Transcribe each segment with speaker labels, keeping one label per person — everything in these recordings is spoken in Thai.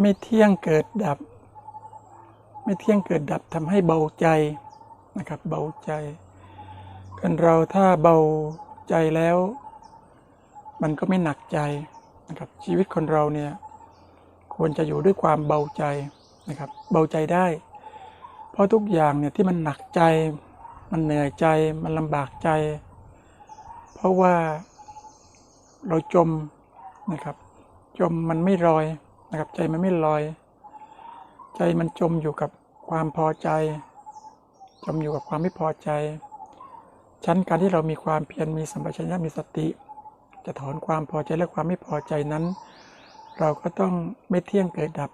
Speaker 1: ไม่เที่ยงเกิดดับ ไม่เที่ยงเกิดดับทำให้เบาใจนะครับ เบาใจกันเราถ้าเบาใจแล้ว มันก็ไม่หนักใจนะครับ ชีวิตคนเราเนี่ยควรจะอยู่ด้วยความเบาใจนะครับ เบาใจได้ เพราะทุกอย่างเนี่ยที่มันหนักใจ มันเหนื่อยใจมันลำบากใจ เพราะว่าเราจมนะครับ จมมันไม่ลอย นะครับ ใจมันไม่ลอย ใจมันจมอยู่กับความพอใจ จมอยู่กับความไม่พอใจ ชั้นการที่เรามีความเพียรมีสัมปชัญญะมีสติ จะถอนความพอใจและความไม่พอใจนั้น เราก็ต้องไม่เที่ยงเกิดดับ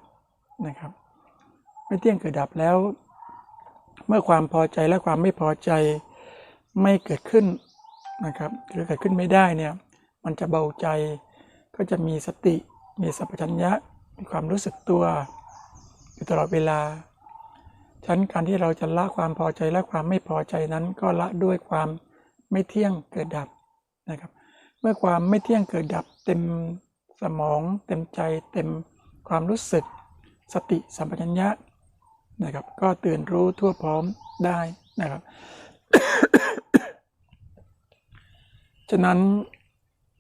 Speaker 1: นะครับ ไม่เที่ยงเกิดดับแล้ว เมื่อความพอใจและความไม่พอใจไม่เกิดขึ้นนะครับหรือเกิดขึ้นไม่ได้เนี่ยมันจะเบาใจก็จะมีสติมีสัมปชัญญะ มีความรู้สึกตัว อยู่ตลอดเวลาฉะนั้นการที่เราจะละความพอใจและความไม่พอใจนั้น ก็ละด้วยความไม่เที่ยงเกิดดับนะครับ เมื่อความไม่เที่ยงเกิดดับเต็มสมอง เต็มใจ เต็มความรู้สึก สติสัมปชัญญะนะครับ ก็ตื่นรู้ทั่วพร้อมได้นะครับ ฉะนั้น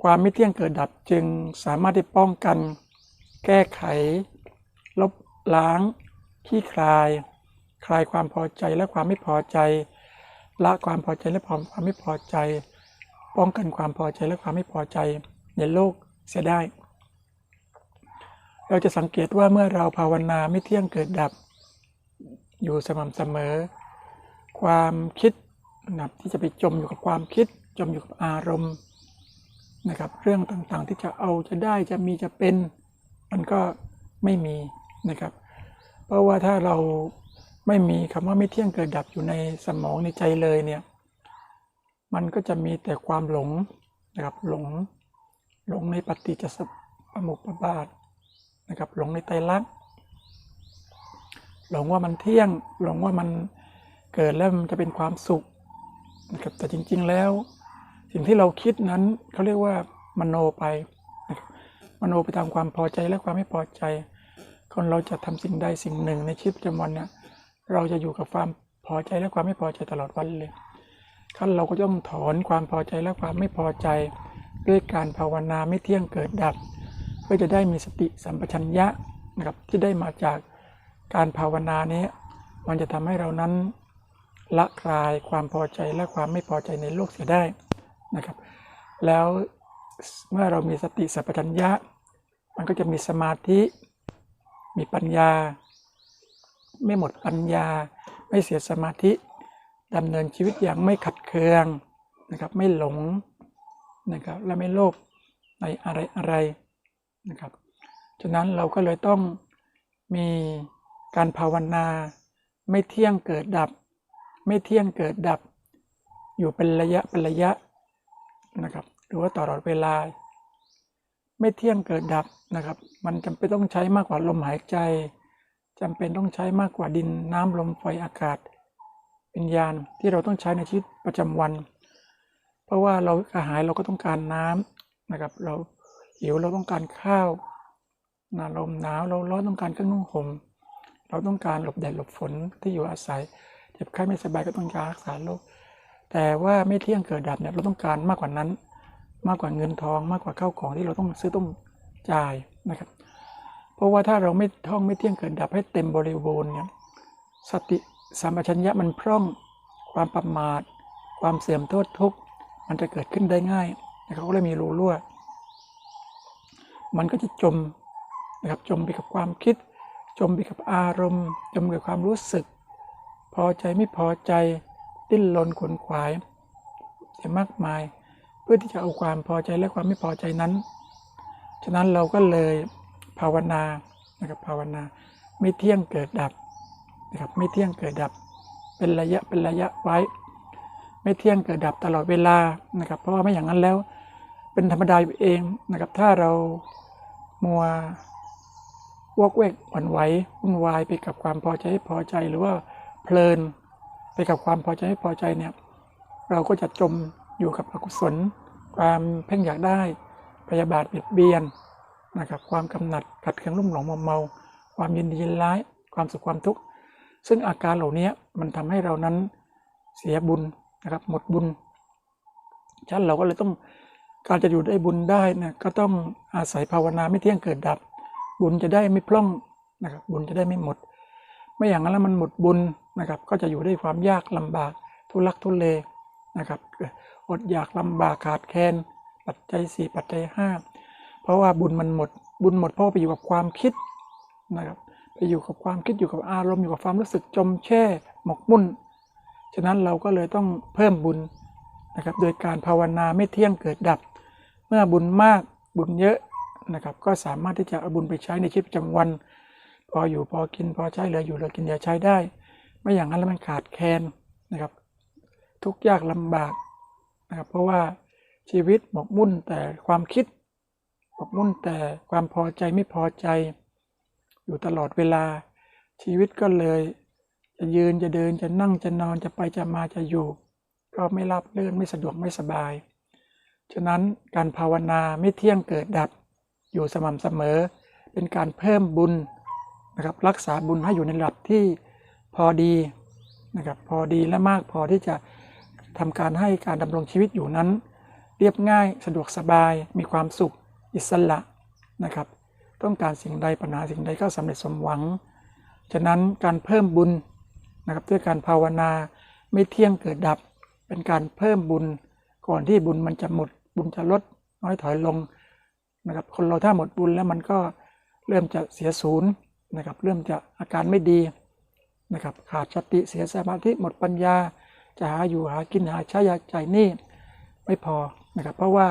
Speaker 1: ความไม่เที่ยงเกิดดับจึงสามารถที่ป้องกัน แก้ไข ลบล้างขี้คลาย คลายความพอใจและความไม่พอใจ ละความพอใจและความไม่พอใจ ป้องกันความพอใจและความไม่พอใจในโลกเสียได้ เราจะสังเกตว่าเมื่อเราภาวนาไม่เที่ยงเกิดดับ อยู่สม่ำเสมอ ความคิดนะที่จะไปจมอยู่กับความคิด จมอยู่กับอารมณ์นะครับ เรื่องต่างๆที่จะเอาจะได้จะมีจะเป็น มันก็ไม่มีนะครับ เพราะว่าถ้าเราไม่มีคำว่าไม่เที่ยงเกิดดับอยู่ในสมองในใจเลยเนี่ย มันก็จะมีแต่ความหลงนะครับหลงหลงในปฏิจจสมุปบาทนะครับหลงในไตรลักษณ์หลงว่ามันเที่ยงหลงว่ามันเกิดแล้วมันจะเป็นความสุขนะครับแต่จริงๆแล้ว สิ่งที่เราคิดนั้นเขาเรียกว่ามโนไป มโนไปตามความพอใจและความไม่พอใจ คนเราจะทำสิ่งใดสิ่งหนึ่งในชีวิตประจำวันเนี่ยเราจะอยู่กับความพอใจและความไม่พอใจตลอดวันเลยขั้นเราก็ต้องถอนความพอใจและความไม่พอใจ ด้วยการภาวนาไม่เที่ยงเกิดดับ เพื่อจะได้มีสติสัมปชัญญะนะครับที่ได้มาจากการภาวนานี้ มันจะทำให้เรานั้นละคลายความพอใจและความไม่พอใจในโลกเสียได้นะครับ แล้วเมื่อเรามีสติสัมปชัญญะ มันก็จะมีสมาธิ มีปัญญา ไม่หมดปัญญา ไม่เสียสมาธิดำเนินชีวิตอย่างไม่ขัดเคืองนะครับ ไม่หลงนะครับ และไม่โลภในอะไรอะไรนะครับฉะนั้นเราก็เลยต้องมีการภาวนา ไม่เที่ยงเกิดดับ ไม่เที่ยงเกิดดับ อยู่เป็นระยะเป็นระยะนะครับ หรือว่าตลอดเวลา ไม่เที่ยงเกิดดับนะครับ มันจำเป็นต้องใช้มากกว่าลมหายใจจำเป็นต้องใช้มากกว่าดินน้ำลมไฟอากาศวิญญาณที่เราต้องใช้ในชีวิตประจำวัน เพราะว่าเรากระหายเราก็ต้องการน้ำนะครับ เราหิวเราต้องการข้าวหนาลมหนาวเราร้อนต้องการเครื่องนุ่งห่มเราต้องการหลบแดดหลบฝนที่อยู่อาศัยเจ็บไข้ไม่สบายก็ต้องการรักษาโรคแต่ว่าไม่เที่ยงเกิดดับเนี่ยเราต้องการมากกว่านั้น มากกว่าเงินทอง มากกว่าข้าวของที่เราต้องซื้อต้องจ่ายนะครับ เพราะว่าถ้าเราไม่ท่องไม่เที่ยงเกิดดับให้เต็มบริบูรณ์เนี่ยสติสัมปชัญญะมันพร่องความประมาท ความเสื่อมโทษทุกข์มันจะเกิดขึ้นได้ง่ายนะครับก็เลยมีรูรั่ว มันก็จะจมนะครับจมไปกับความคิด จมไปกับอารมณ์ จมไปกับความรู้สึก พอใจไม่พอใจ ดิ้นรนขวนขวายเสียมากมาย เพื่อที่จะเอาความพอใจและความไม่พอใจนั้น ฉะนั้นเราก็เลยภาวนานะครับภาวนาไม่เที่ยงเกิดดับนะครับไม่เที่ยงเกิดดับ เป็นระยะเป็นระยะไว้ ไม่เที่ยงเกิดดับตลอดเวลานะครับ เพราะว่าไม่อย่างนั้นแล้ว เป็นธรรมดาอยู่เองนะครับ ถ้าเรามัววอกเวกหวั่นไหววุ่นวายไปกับความพอใจไม่พอใจหรือว่าเพลินไปกับความพอใจไม่พอใจเนี่ย เราก็จะจม อยู่กับอกุศล ความเพ่งอยากได้พยาบาทเบียดเบียนนะครับความกำหนัดขัดเคืองรุ่มหลงมัวเมา ความยินดียินร้าย ความสุขความทุกข์ซึ่งอาการเหล่านี้มันทำให้เรานั้นเสียบุญนะครับหมดบุญฉะนั้นเราก็เลยต้องการจะอยู่ได้บุญได้นะก็ต้องอาศัยภาวนาไม่เที่ยงเกิดดับ บุญจะได้ไม่พร่องนะครับบุญจะได้ไม่หมด ไม่อย่างนั้นแล้วมันหมดบุญนะครับก็จะอยู่ได้ความยากลำบากทุลักทุเลนะครับ อดอยากลำบากขาดแคลนปัจจัยสี่ปัจจัยห้าเพราะว่าบุญมันหมด บุญหมดเพราะไปอยู่กับความคิดนะครับไปอยู่กับความคิดอยู่กับอารมณ์อยู่กับความรู้สึกจมแช่หมกมุ่น ฉะนั้นเราก็เลยต้องเพิ่มบุญนะครับ โดยการภาวนาไม่เที่ยงเกิดดับ เมื่อบุญมากบุญเยอะนะครับ ก็สามารถที่จะเอาบุญไปใช้ในชีวิตประจำวัน พออยู่พอกินพอใช้เหลืออยู่เหลือกินเหลือใช้ได้ ไม่อย่างนั้นแล้วมันขาดแคลนนะครับ ทุกยากลำบาก นะครับ เพราะว่าชีวิตหมกมุ่นแต่ความคิด หมกมุ่นแต่ความพอใจไม่พอใจ อยู่ตลอดเวลา ชีวิตก็เลย จะยืนจะเดินจะนั่งจะนอนจะไปจะมาจะอยู่ ก็ไม่รับเลื่อนไม่สะดวกไม่สบาย ฉะนั้นการภาวนาไม่เที่ยงเกิดดับ อยู่สม่ำเสมอ เป็นการเพิ่มบุญนะครับรักษาบุญให้อยู่ในระดับที่พอดีนะครับพอดีและมากพอที่จะ ทำการให้การดำรงชีวิตอยู่นั้น เรียบง่ายสะดวกสบาย มีความสุข อิสระนะครับ ต้องการสิ่งใดปัญหาสิ่งใดก็สำเร็จสมหวัง ฉะนั้นการเพิ่มบุญนะครับด้วยการภาวนาไม่เที่ยงเกิดดับ เป็นการเพิ่มบุญ ก่อนที่บุญมันจะหมด บุญจะลดน้อยถอยลงนะครับคนเราถ้าหมดบุญแล้วมันก็เริ่มจะเสียศูนย์นะครับเริ่มจะอาการไม่ดีนะครับขาดสติเสียสมาธิหมดปัญญา จะหาอยู่หากินหาใช้ยาใจนี่ไม่พอนะครับ เพราะว่า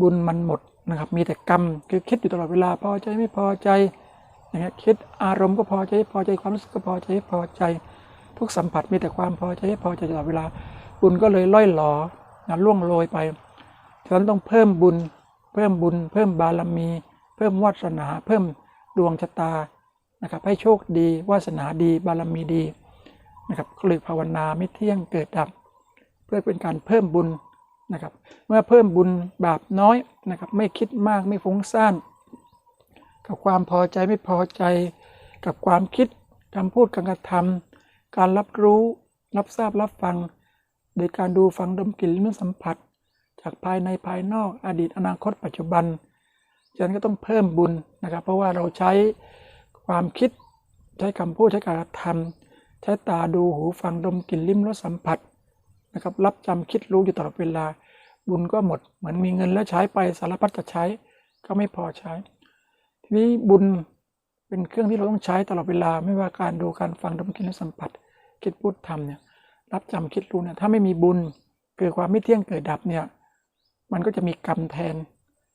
Speaker 1: บุญมันหมดนะครับ มีแต่กรรมคือคิดอยู่ตลอดเวลาพอใจไม่พอใจอย่างเงี้ยคิดอารมณ์ก็พอใจพอใจความรู้สึกก็พอใจพอใจ ทุกสัมผัสมีแต่ความพอใจพอใจตลอดเวลา บุญก็เลยล่อยหลอนะล่วงโรยไปฉะนั้นต้องเพิ่มบุญ เพิ่มบุญ เพิ่มบารมี เพิ่มวาสนา เพิ่มดวงชะตานะครับให้โชคดีวาสนาดีบารมีดี นะครับก็เลยภาวนาไม่เที่ยงเกิดดับ เพื่อเป็นการเพิ่มบุญนะครับ เมื่อเพิ่มบุญบาปน้อยนะครับ ไม่คิดมากไม่ฟุ้งซ่านกับความพอใจไม่พอใจ กับความคิดคำพูดการกระทำการรับรู้รับทราบรับฟัง โดยการดูฟังดมกลิ่นลิ้มสัมผัส จากภายในภายนอกอดีตอนาคตปัจจุบันฉะนั้นก็ต้องเพิ่มบุญนะครับ เพราะว่าเราใช้ความคิดใช้คำพูดใช้การกระทำ ใช้ตาดูหูฟังดมกลิ่นลิ้มรสสัมผัสนะครับรับจำคิดรู้อยู่ตลอดเวลา บุญก็หมดเหมือนมีเงินแล้วใช้ไปสารพัดจะใช้ก็ไม่พอใช้ ทีนี้บุญเป็นเครื่องที่เราต้องใช้ตลอดเวลาไม่ว่าการดูการฟังดมกลิ่นรสสัมผัส คิดพูดทำเนี่ยรับจำคิดรู้เนี่ยถ้าไม่มีบุญเกิดความไม่เที่ยงเกิดดับเนี่ยมันก็จะมีกรรมแทน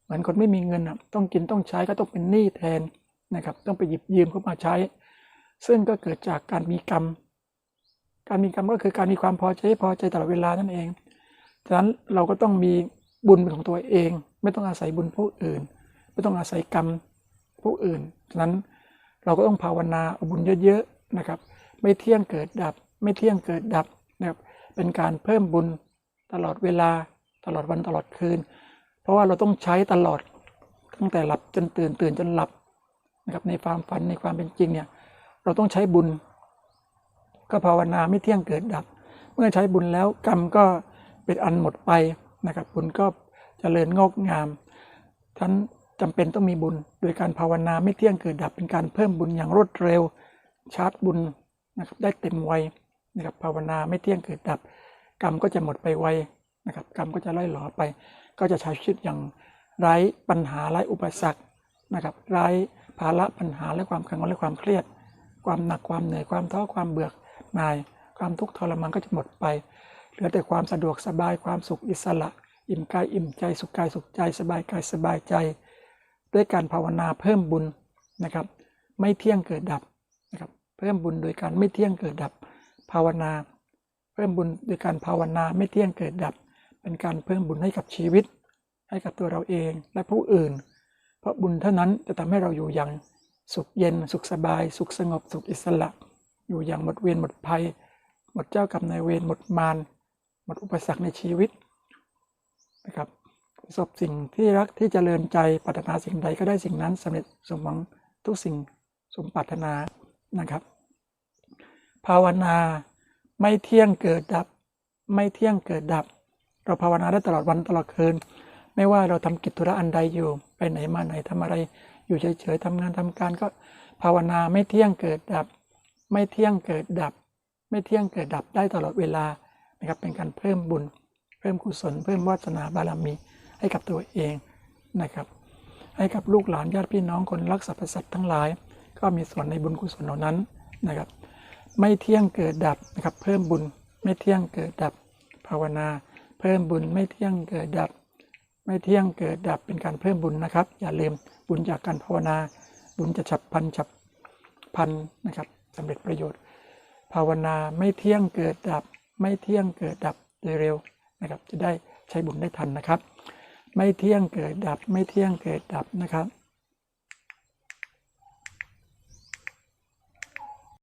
Speaker 1: เหมือนคนไม่มีเงินอะต้องกินต้องใช้ก็ต้องเป็นหนี้แทนนะครับต้องไปหยิบยืมเข้ามาใช้ ซึ่งก็เกิดจากการมีกรรม การมีกรรมก็คือการมีความพอใจพอใจตลอดเวลานั่นเองฉะนั้นเราก็ต้องมีบุญเป็นของตัวเอง ไม่ต้องอาศัยบุญผู้อื่น ไม่ต้องอาศัยกรรมผู้อื่นฉะนั้นเราก็ต้องภาวนาเอาบุญเยอะๆนะครับ ไม่เที่ยงเกิดดับ ไม่เที่ยงเกิดดับนะครับเป็นการเพิ่มบุญตลอดเวลาตลอดวันตลอดคืน เพราะว่าเราต้องใช้ตลอดตั้งแต่หลับจนตื่นตื่นจนหลับนะครับในความฝันในความเป็นจริงเนี่ย เราต้องใช้บุญ ก็ภาวนาไม่เที่ยงเกิดดับ เมื่อใช้บุญแล้วกรรมก็เป็นอันหมดไปนะครับ บุญก็จเจริญงอกงามท่านจำเป็นต้องมีบุญ โดยการภาวนาไม่เที่ยงเกิดดับเป็นการเพิ่มบุญอย่างรวดเร็ว ชาร์จบุญนะครับได้เต็มวัยนะครับภาวนาไม่เที่ยงเกิดดับ กรรมก็จะหมดไปไวนะครับกรรมก็จะล่อยหลอไป ก็จะใช้ชีวิตอย่างไร้ปัญหาไร้อุปสรรคนะครับไร้ภาระปัญหาและความกังวลและความเครียด ความหนักความเหนื่อยความท้อความเบื่อหน่าย ความทุกข์ทรมานก็จะหมดไป เหลือแต่ความสะดวกสบายความสุขอิสระ อิ่มกายอิ่มใจสุขกายสุขใจสบายกายสบายใจ ด้วยการภาวนาเพิ่มบุญนะครับ ไม่เที่ยงเกิดดับนะครับ เพิ่มบุญโดยการไม่เที่ยงเกิดดับ ภาวนา เพิ่มบุญโดยการภาวนาไม่เที่ยงเกิดดับ เป็นการเพิ่มบุญให้กับชีวิต ให้กับตัวเราเองและผู้อื่น เพราะบุญเท่านั้นจะทำให้เราอยู่อย่าง สุขเย็น สุขสบาย สุขสงบ สุขอิสระ อยู่อย่างหมดเวรหมดภัย หมดเจ้ากรรมนายเวรหมดมารหมดอุปสรรคในชีวิตนะครับประสบสิ่งที่รักที่เจริญใจปรารถนาสิ่งใดก็ได้สิ่งนั้นสำเร็จสมหวังทุกสิ่งสมปรารถนานะครับ ภาวนาไม่เที่ยงเกิดดับ ไม่เที่ยงเกิดดับ เราภาวนาได้ตลอดวันตลอดคืน ไม่ว่าเราทำกิจธุระอันใดอยู่ไปไหนมาไหนทำอะไร อยู่เฉยๆทำงานทำการก็ภาวนาไม่เที่ยงเกิดดับ ไม่เที่ยงเกิดดับ ไม่เที่ยงเกิดดับได้ตลอดเวลานะครับเป็นการเพิ่มบุญ เพิ่มกุศล เพิ่มวาสนาบารมีให้กับตัวเองนะครับ ให้กับลูกหลานญาติพี่น้องคนรักสรรพสัตว์ทั้งหลาย ก็มีส่วนในบุญกุศลเหล่านั้นนะครับ ไม่เที่ยงเกิดดับนะครับ เพิ่มบุญไม่เที่ยงเกิดดับ ภาวนา เพิ่มบุญไม่เที่ยงเกิดดับ ไม่เที่ยงเกิดดับเป็นการเพิ่มบุญนะครับ อย่าลืมบุญจากการภาวนา บุญจะฉับพันฉับพันนะครับสำเร็จประโยชน์ ภาวนาไม่เที่ยงเกิดดับ ไม่เที่ยงเกิดดับโดยเร็วนะครับ จะได้ใช้บุญได้ทันนะครับ ไม่เที่ยงเกิดดับ ไม่เที่ยงเกิดดับนะครับ